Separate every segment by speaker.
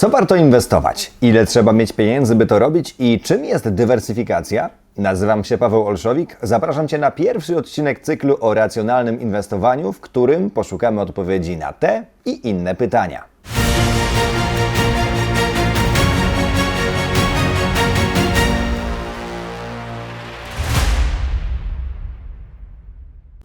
Speaker 1: co warto inwestować? Ile trzeba mieć pieniędzy, by to robić? I czym jest dywersyfikacja? Nazywam się Paweł Olszowik. Zapraszam Cię na pierwszy odcinek cyklu o racjonalnym inwestowaniu, w którym poszukamy odpowiedzi na te i inne pytania.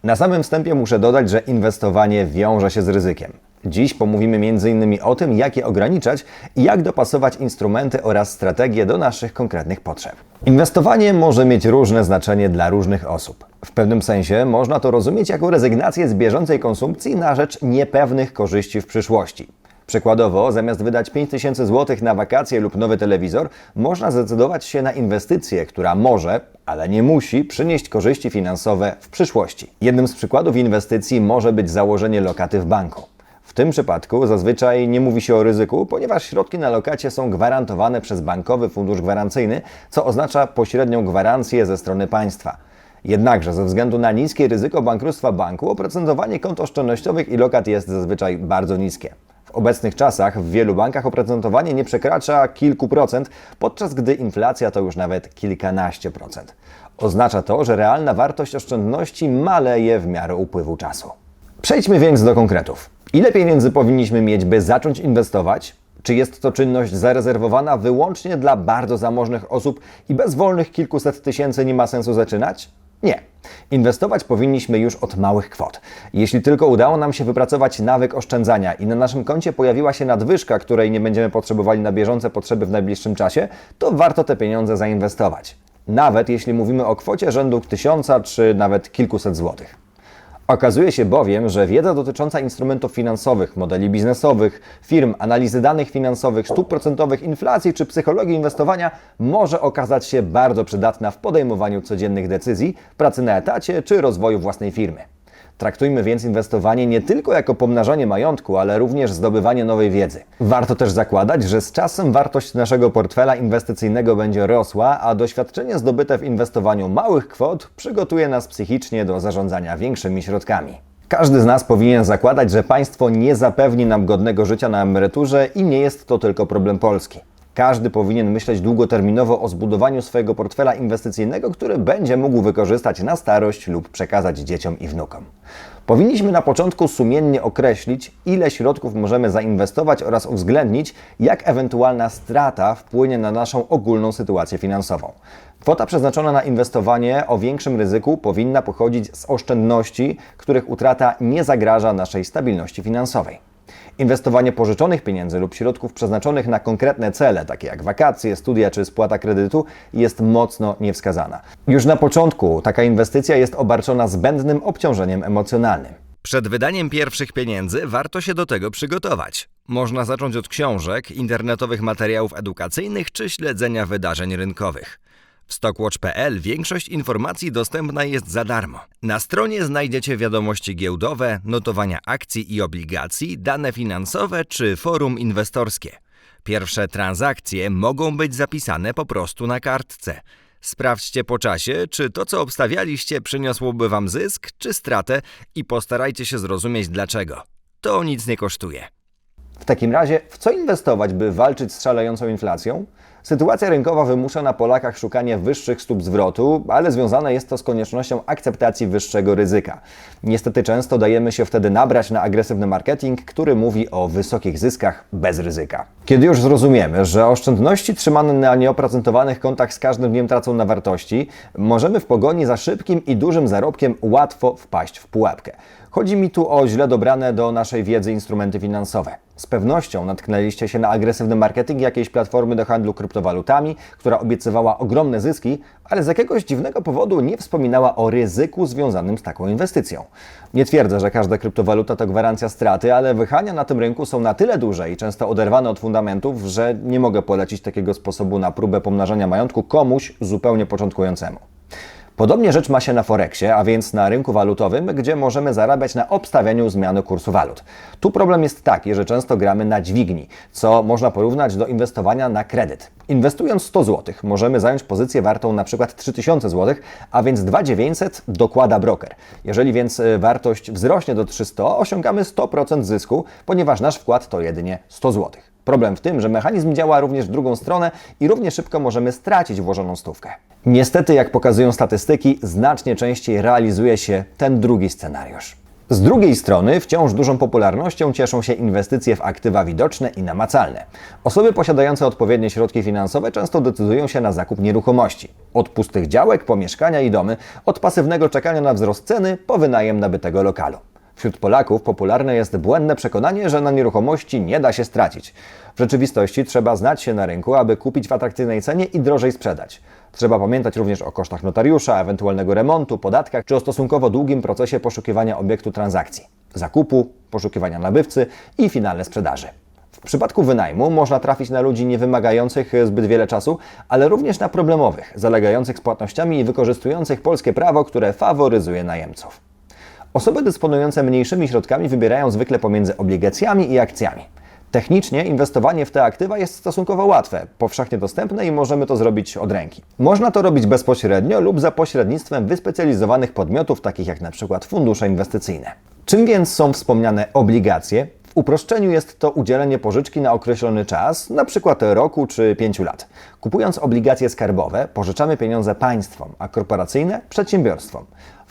Speaker 1: Na samym wstępie muszę dodać, że inwestowanie wiąże się z ryzykiem. Dziś pomówimy m.in. o tym, jak je ograniczać i jak dopasować instrumenty oraz strategie do naszych konkretnych potrzeb. Inwestowanie może mieć różne znaczenie dla różnych osób. W pewnym sensie można to rozumieć jako rezygnację z bieżącej konsumpcji na rzecz niepewnych korzyści w przyszłości. Przykładowo, zamiast wydać 5000 zł na wakacje lub nowy telewizor, można zdecydować się na inwestycję, która może, ale nie musi, przynieść korzyści finansowe w przyszłości. Jednym z przykładów inwestycji może być założenie lokaty w banku. Tym przypadku zazwyczaj nie mówi się o ryzyku, ponieważ środki na lokacie są gwarantowane przez bankowy fundusz gwarancyjny, co oznacza pośrednią gwarancję ze strony państwa. Jednakże ze względu na niskie ryzyko bankructwa banku, oprocentowanie kont oszczędnościowych i lokat jest zazwyczaj bardzo niskie. W obecnych czasach w wielu bankach oprocentowanie nie przekracza kilku procent, podczas gdy inflacja to już nawet kilkanaście procent. Oznacza to, że realna wartość oszczędności maleje w miarę upływu czasu. Przejdźmy więc do konkretów. Ile pieniędzy powinniśmy mieć, by zacząć inwestować? Czy jest to czynność zarezerwowana wyłącznie dla bardzo zamożnych osób i bez wolnych kilkuset tysięcy nie ma sensu zaczynać? Nie. Inwestować powinniśmy już od małych kwot. Jeśli tylko udało nam się wypracować nawyk oszczędzania i na naszym koncie pojawiła się nadwyżka, której nie będziemy potrzebowali na bieżące potrzeby w najbliższym czasie, to warto te pieniądze zainwestować. Nawet jeśli mówimy o kwocie rzędu tysiąca czy nawet kilkuset złotych. Okazuje się bowiem, że wiedza dotycząca instrumentów finansowych, modeli biznesowych, firm, analizy danych finansowych, stóp procentowych, inflacji czy psychologii inwestowania może okazać się bardzo przydatna w podejmowaniu codziennych decyzji, pracy na etacie czy rozwoju własnej firmy. Traktujmy więc inwestowanie nie tylko jako pomnażanie majątku, ale również zdobywanie nowej wiedzy. Warto też zakładać, że z czasem wartość naszego portfela inwestycyjnego będzie rosła, a doświadczenie zdobyte w inwestowaniu małych kwot przygotuje nas psychicznie do zarządzania większymi środkami. Każdy z nas powinien zakładać, że państwo nie zapewni nam godnego życia na emeryturze i nie jest to tylko problem Polski. Każdy powinien myśleć długoterminowo o zbudowaniu swojego portfela inwestycyjnego, który będzie mógł wykorzystać na starość lub przekazać dzieciom i wnukom. Powinniśmy na początku sumiennie określić, ile środków możemy zainwestować oraz uwzględnić, jak ewentualna strata wpłynie na naszą ogólną sytuację finansową. Kwota przeznaczona na inwestowanie o większym ryzyku powinna pochodzić z oszczędności, których utrata nie zagraża naszej stabilności finansowej. Inwestowanie pożyczonych pieniędzy lub środków przeznaczonych na konkretne cele, takie jak wakacje, studia czy spłata kredytu, jest mocno niewskazana. Już na początku taka inwestycja jest obarczona zbędnym obciążeniem emocjonalnym.
Speaker 2: Przed wydaniem pierwszych pieniędzy warto się do tego przygotować. Można zacząć od książek, internetowych materiałów edukacyjnych czy śledzenia wydarzeń rynkowych. W stockwatch.pl większość informacji dostępna jest za darmo. Na stronie znajdziecie wiadomości giełdowe, notowania akcji i obligacji, dane finansowe czy forum inwestorskie. Pierwsze transakcje mogą być zapisane po prostu na kartce. Sprawdźcie po czasie, czy to, co obstawialiście, przyniosłoby Wam zysk czy stratę i postarajcie się zrozumieć dlaczego. To nic nie kosztuje.
Speaker 1: W takim razie, w co inwestować, by walczyć z szalejącą inflacją? Sytuacja rynkowa wymusza na Polakach szukanie wyższych stóp zwrotu, ale związane jest to z koniecznością akceptacji wyższego ryzyka. Niestety często dajemy się wtedy nabrać na agresywny marketing, który mówi o wysokich zyskach bez ryzyka. Kiedy już zrozumiemy, że oszczędności trzymane na nieoprocentowanych kontach z każdym dniem tracą na wartości, możemy w pogoni za szybkim i dużym zarobkiem łatwo wpaść w pułapkę. Chodzi mi tu o źle dobrane do naszej wiedzy instrumenty finansowe. Z pewnością natknęliście się na agresywny marketing jakiejś platformy do handlu kryptowalutami, która obiecywała ogromne zyski, ale z jakiegoś dziwnego powodu nie wspominała o ryzyku związanym z taką inwestycją. Nie twierdzę, że każda kryptowaluta to gwarancja straty, ale wychania na tym rynku są na tyle duże i często oderwane od fundamentów, że nie mogę polecić takiego sposobu na próbę pomnażania majątku komuś zupełnie początkującemu. Podobnie rzecz ma się na Forexie, a więc na rynku walutowym, gdzie możemy zarabiać na obstawianiu zmiany kursu walut. Tu problem jest taki, że często gramy na dźwigni, co można porównać do inwestowania na kredyt. Inwestując 100 zł, możemy zająć pozycję wartą na przykład 3000 zł, a więc 2900 dokłada broker. Jeżeli więc y, wartość wzrośnie do 300, osiągamy 100% zysku, ponieważ nasz wkład to jedynie 100 zł. Problem w tym, że mechanizm działa również w drugą stronę i równie szybko możemy stracić włożoną stówkę. Niestety, jak pokazują statystyki, znacznie częściej realizuje się ten drugi scenariusz. Z drugiej strony wciąż dużą popularnością cieszą się inwestycje w aktywa widoczne i namacalne. Osoby posiadające odpowiednie środki finansowe często decydują się na zakup nieruchomości. Od pustych działek po mieszkania i domy, od pasywnego czekania na wzrost ceny po wynajem nabytego lokalu. Wśród Polaków popularne jest błędne przekonanie, że na nieruchomości nie da się stracić. W rzeczywistości trzeba znać się na rynku, aby kupić w atrakcyjnej cenie i drożej sprzedać. Trzeba pamiętać również o kosztach notariusza, ewentualnego remontu, podatkach czy o stosunkowo długim procesie poszukiwania obiektu transakcji, zakupu, poszukiwania nabywcy i finalnej sprzedaży. W przypadku wynajmu można trafić na ludzi nie wymagających zbyt wiele czasu, ale również na problemowych, zalegających z płatnościami i wykorzystujących polskie prawo, które faworyzuje najemców. Osoby dysponujące mniejszymi środkami wybierają zwykle pomiędzy obligacjami i akcjami. Technicznie inwestowanie w te aktywa jest stosunkowo łatwe, powszechnie dostępne i możemy to zrobić od ręki. Można to robić bezpośrednio lub za pośrednictwem wyspecjalizowanych podmiotów, takich jak np. fundusze inwestycyjne. Czym więc są wspomniane obligacje? W uproszczeniu jest to udzielenie pożyczki na określony czas, np. roku czy 5 lat. Kupując obligacje skarbowe, pożyczamy pieniądze państwom, a korporacyjne przedsiębiorstwom.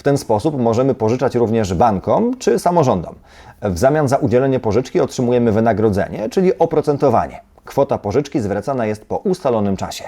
Speaker 1: Ten sposób możemy pożyczać również bankom czy samorządom. W zamian za udzielenie pożyczki otrzymujemy wynagrodzenie, czyli oprocentowanie. Kwota pożyczki zwracana jest po ustalonym czasie.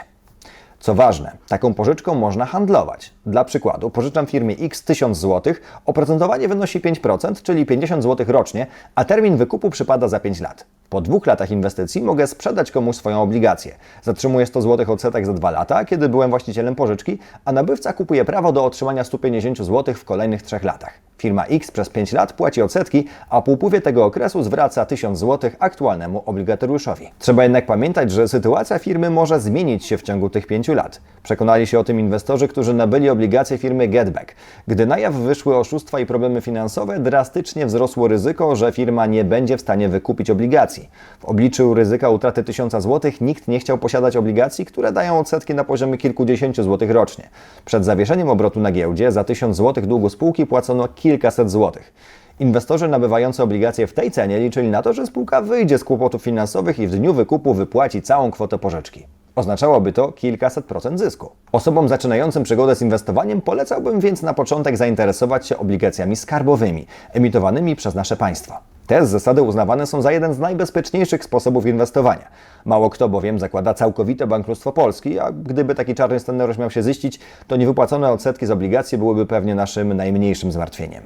Speaker 1: Co ważne, taką pożyczką można handlować. Dla przykładu, pożyczam firmie X 1000 zł, oprocentowanie wynosi 5%, czyli 50 zł rocznie, a termin wykupu przypada za 5 lat. Po dwóch latach inwestycji mogę sprzedać komuś swoją obligację. Zatrzymuję 100 zł odsetek za 2 lata, kiedy byłem właścicielem pożyczki, a nabywca kupuje prawo do otrzymania 150 zł w kolejnych 3 latach. Firma X przez 5 lat płaci odsetki, a po upływie tego okresu zwraca 1000 zł aktualnemu obligatariuszowi. Trzeba jednak pamiętać, że sytuacja firmy może zmienić się w ciągu tych 5 lat. Przekonali się o tym inwestorzy, którzy nabyli obligacje firmy Getback. Gdy na jaw wyszły oszustwa i problemy finansowe, drastycznie wzrosło ryzyko, że firma nie będzie w stanie wykupić obligacji. W obliczu ryzyka utraty 1000 zł nikt nie chciał posiadać obligacji, które dają odsetki na poziomie kilkudziesięciu złotych rocznie. Przed zawieszeniem obrotu na giełdzie za 1000 zł długu spółki płacono kilkaset złotych. Inwestorzy nabywający obligacje w tej cenie liczyli na to, że spółka wyjdzie z kłopotów finansowych i w dniu wykupu wypłaci całą kwotę pożyczki. Oznaczałoby to kilkaset procent zysku. Osobom zaczynającym przygodę z inwestowaniem polecałbym więc na początek zainteresować się obligacjami skarbowymi, emitowanymi przez nasze państwo. Te zasady uznawane są za jeden z najbezpieczniejszych sposobów inwestowania. Mało kto bowiem zakłada całkowite bankructwo Polski, a gdyby taki czarny scenariusz miał się ziścić, to niewypłacone odsetki z obligacji byłyby pewnie naszym najmniejszym zmartwieniem.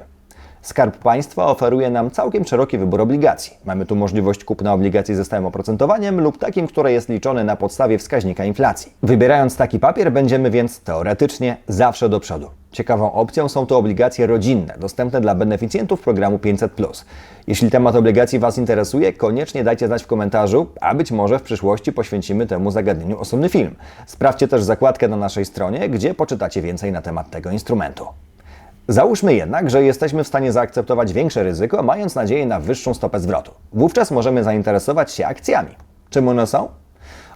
Speaker 1: Skarb Państwa oferuje nam całkiem szeroki wybór obligacji. Mamy tu możliwość kupna obligacji ze stałym oprocentowaniem lub takim, które jest liczone na podstawie wskaźnika inflacji. Wybierając taki papier będziemy więc teoretycznie zawsze do przodu. Ciekawą opcją są to obligacje rodzinne, dostępne dla beneficjentów programu 500. Jeśli temat obligacji Was interesuje, koniecznie dajcie znać w komentarzu, a być może w przyszłości poświęcimy temu zagadnieniu osobny film. Sprawdźcie też zakładkę na naszej stronie, gdzie poczytacie więcej na temat tego instrumentu. Załóżmy jednak, że jesteśmy w stanie zaakceptować większe ryzyko, mając nadzieję na wyższą stopę zwrotu. Wówczas możemy zainteresować się akcjami. Czym one są?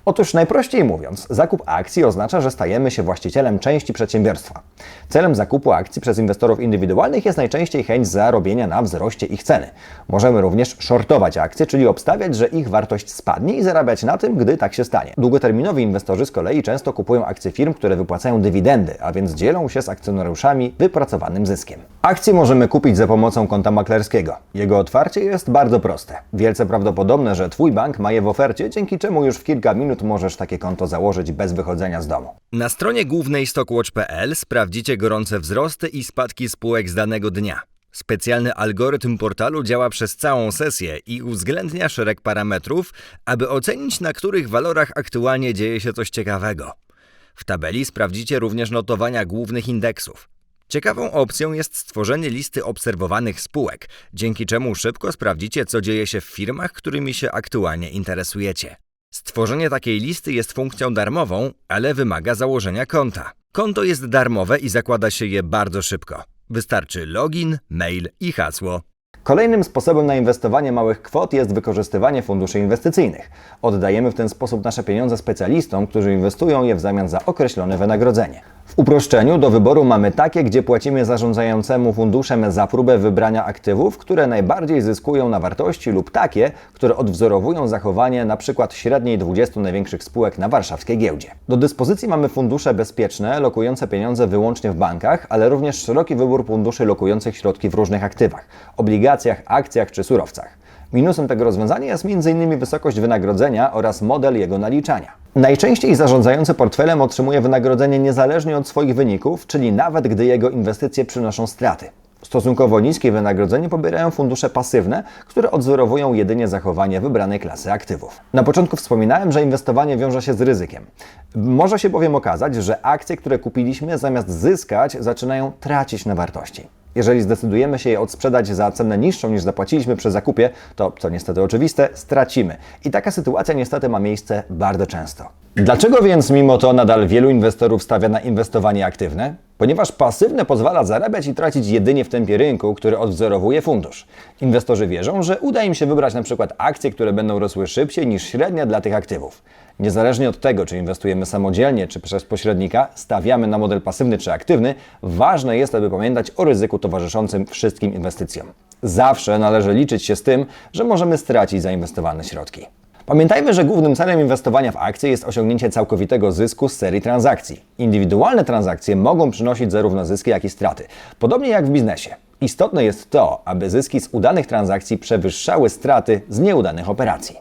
Speaker 1: Otóż najprościej mówiąc, zakup akcji oznacza, że stajemy się właścicielem części przedsiębiorstwa. Celem zakupu akcji przez inwestorów indywidualnych jest najczęściej chęć zarobienia na wzroście ich ceny. Możemy również shortować akcje, czyli obstawiać, że ich wartość spadnie i zarabiać na tym, gdy tak się stanie. Długoterminowi inwestorzy z kolei często kupują akcje firm, które wypłacają dywidendy, a więc dzielą się z akcjonariuszami wypracowanym zyskiem. Akcje możemy kupić za pomocą konta maklerskiego. Jego otwarcie jest bardzo proste. Wielce prawdopodobne, że Twój bank ma je w ofercie, dzięki czemu już w kilka minut możesz takie konto założyć bez wychodzenia z domu.
Speaker 2: Na stronie głównej stockwatch.pl sprawdzicie gorące wzrosty i spadki spółek z danego dnia. Specjalny algorytm portalu działa przez całą sesję i uwzględnia szereg parametrów, aby ocenić, na których walorach aktualnie dzieje się coś ciekawego. W tabeli sprawdzicie również notowania głównych indeksów. Ciekawą opcją jest stworzenie listy obserwowanych spółek, dzięki czemu szybko sprawdzicie, co dzieje się w firmach, którymi się aktualnie interesujecie. Stworzenie takiej listy jest funkcją darmową, ale wymaga założenia konta. Konto jest darmowe i zakłada się je bardzo szybko. Wystarczy login, mail i hasło.
Speaker 1: Kolejnym sposobem na inwestowanie małych kwot jest wykorzystywanie funduszy inwestycyjnych. Oddajemy w ten sposób nasze pieniądze specjalistom, którzy inwestują je w zamian za określone wynagrodzenie. W uproszczeniu do wyboru mamy takie, gdzie płacimy zarządzającemu funduszem za próbę wybrania aktywów, które najbardziej zyskują na wartości lub takie, które odwzorowują zachowanie np. średniej 20 największych spółek na warszawskiej giełdzie. Do dyspozycji mamy fundusze bezpieczne, lokujące pieniądze wyłącznie w bankach, ale również szeroki wybór funduszy lokujących środki w różnych aktywach, obligacjach, akcjach czy surowcach. Minusem tego rozwiązania jest m.in. wysokość wynagrodzenia oraz model jego naliczania. Najczęściej zarządzający portfelem otrzymuje wynagrodzenie niezależnie od swoich wyników, czyli nawet gdy jego inwestycje przynoszą straty. Stosunkowo niskie wynagrodzenie pobierają fundusze pasywne, które odzorowują jedynie zachowanie wybranej klasy aktywów. Na początku wspominałem, że inwestowanie wiąże się z ryzykiem. Może się bowiem okazać, że akcje, które kupiliśmy, zamiast zyskać, zaczynają tracić na wartości. Jeżeli zdecydujemy się je odsprzedać za cenę niższą niż zapłaciliśmy przy zakupie, to, co niestety oczywiste, stracimy. I taka sytuacja niestety ma miejsce bardzo często. Dlaczego więc mimo to nadal wielu inwestorów stawia na inwestowanie aktywne? Ponieważ pasywne pozwala zarabiać i tracić jedynie w tempie rynku, który odwzorowuje fundusz. Inwestorzy wierzą, że uda im się wybrać przykład akcje, które będą rosły szybciej niż średnia dla tych aktywów. Niezależnie od tego, czy inwestujemy samodzielnie, czy przez pośrednika, stawiamy na model pasywny czy aktywny, ważne jest, aby pamiętać o ryzyku towarzyszącym wszystkim inwestycjom. Zawsze należy liczyć się z tym, że możemy stracić zainwestowane środki. Pamiętajmy, że głównym celem inwestowania w akcje jest osiągnięcie całkowitego zysku z serii transakcji. Indywidualne transakcje mogą przynosić zarówno zyski, jak i straty. Podobnie jak w biznesie. Istotne jest to, aby zyski z udanych transakcji przewyższały straty z nieudanych operacji.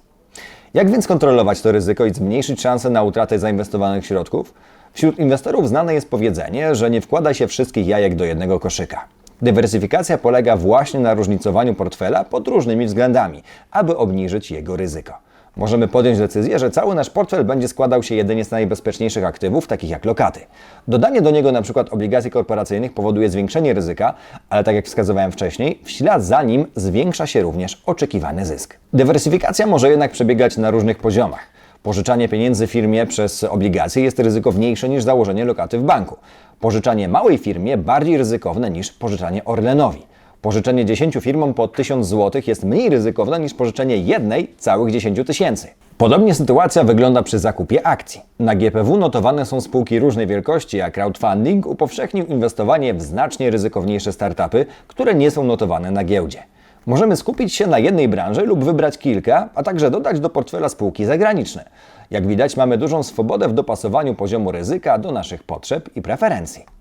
Speaker 1: Jak więc kontrolować to ryzyko i zmniejszyć szanse na utratę zainwestowanych środków? Wśród inwestorów znane jest powiedzenie, że nie wkłada się wszystkich jajek do jednego koszyka. Dywersyfikacja polega właśnie na różnicowaniu portfela pod różnymi względami, aby obniżyć jego ryzyko. Możemy podjąć decyzję, że cały nasz portfel będzie składał się jedynie z najbezpieczniejszych aktywów, takich jak lokaty. Dodanie do niego np. obligacji korporacyjnych powoduje zwiększenie ryzyka, ale tak jak wskazywałem wcześniej, w ślad za nim zwiększa się również oczekiwany zysk. Dywersyfikacja może jednak przebiegać na różnych poziomach. Pożyczanie pieniędzy firmie przez obligacje jest ryzykowniejsze niż założenie lokaty w banku. Pożyczanie małej firmie bardziej ryzykowne niż pożyczanie Orlenowi. Pożyczenie 10 firmom po 1000 zł jest mniej ryzykowne niż pożyczenie jednej całych 10 tysięcy. Podobnie sytuacja wygląda przy zakupie akcji. Na GPW notowane są spółki różnej wielkości, a crowdfunding upowszechnił inwestowanie w znacznie ryzykowniejsze startupy, które nie są notowane na giełdzie. Możemy skupić się na jednej branży lub wybrać kilka, a także dodać do portfela spółki zagraniczne. Jak widać, mamy dużą swobodę w dopasowaniu poziomu ryzyka do naszych potrzeb i preferencji.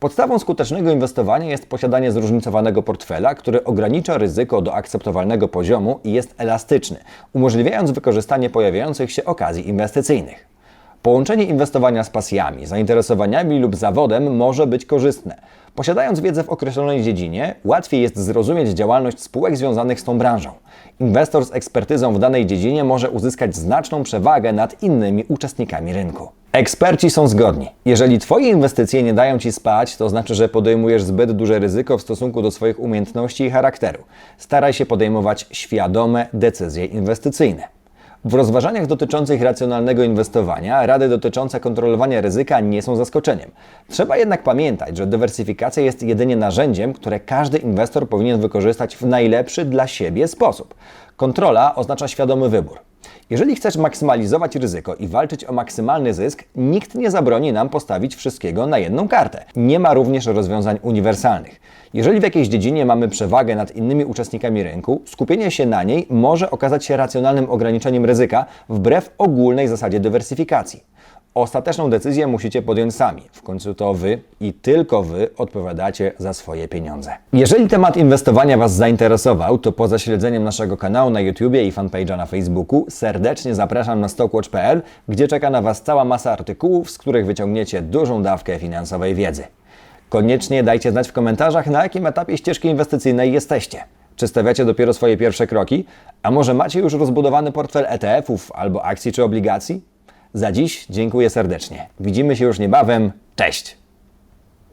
Speaker 1: Podstawą skutecznego inwestowania jest posiadanie zróżnicowanego portfela, który ogranicza ryzyko do akceptowalnego poziomu i jest elastyczny, umożliwiając wykorzystanie pojawiających się okazji inwestycyjnych. Połączenie inwestowania z pasjami, zainteresowaniami lub zawodem może być korzystne. Posiadając wiedzę w określonej dziedzinie, łatwiej jest zrozumieć działalność spółek związanych z tą branżą. Inwestor z ekspertyzą w danej dziedzinie może uzyskać znaczną przewagę nad innymi uczestnikami rynku. Eksperci są zgodni. Jeżeli Twoje inwestycje nie dają Ci spać, to znaczy, że podejmujesz zbyt duże ryzyko w stosunku do swoich umiejętności i charakteru. Staraj się podejmować świadome decyzje inwestycyjne. W rozważaniach dotyczących racjonalnego inwestowania rady dotyczące kontrolowania ryzyka nie są zaskoczeniem. Trzeba jednak pamiętać, że dywersyfikacja jest jedynie narzędziem, które każdy inwestor powinien wykorzystać w najlepszy dla siebie sposób. Kontrola oznacza świadomy wybór. Jeżeli chcesz maksymalizować ryzyko i walczyć o maksymalny zysk, nikt nie zabroni nam postawić wszystkiego na jedną kartę. Nie ma również rozwiązań uniwersalnych. Jeżeli w jakiejś dziedzinie mamy przewagę nad innymi uczestnikami rynku, skupienie się na niej może okazać się racjonalnym ograniczeniem ryzyka wbrew ogólnej zasadzie dywersyfikacji. Ostateczną decyzję musicie podjąć sami. W końcu to Wy i tylko Wy odpowiadacie za swoje pieniądze. Jeżeli temat inwestowania Was zainteresował, to poza śledzeniem naszego kanału na YouTubie i fanpage'a na Facebooku serdecznie zapraszam na stockwatch.pl, gdzie czeka na Was cała masa artykułów, z których wyciągniecie dużą dawkę finansowej wiedzy. Koniecznie dajcie znać w komentarzach, na jakim etapie ścieżki inwestycyjnej jesteście. Czy stawiacie dopiero swoje pierwsze kroki? A może macie już rozbudowany portfel ETF-ów albo akcji czy obligacji? Za dziś dziękuję serdecznie. Widzimy się już niebawem. Cześć!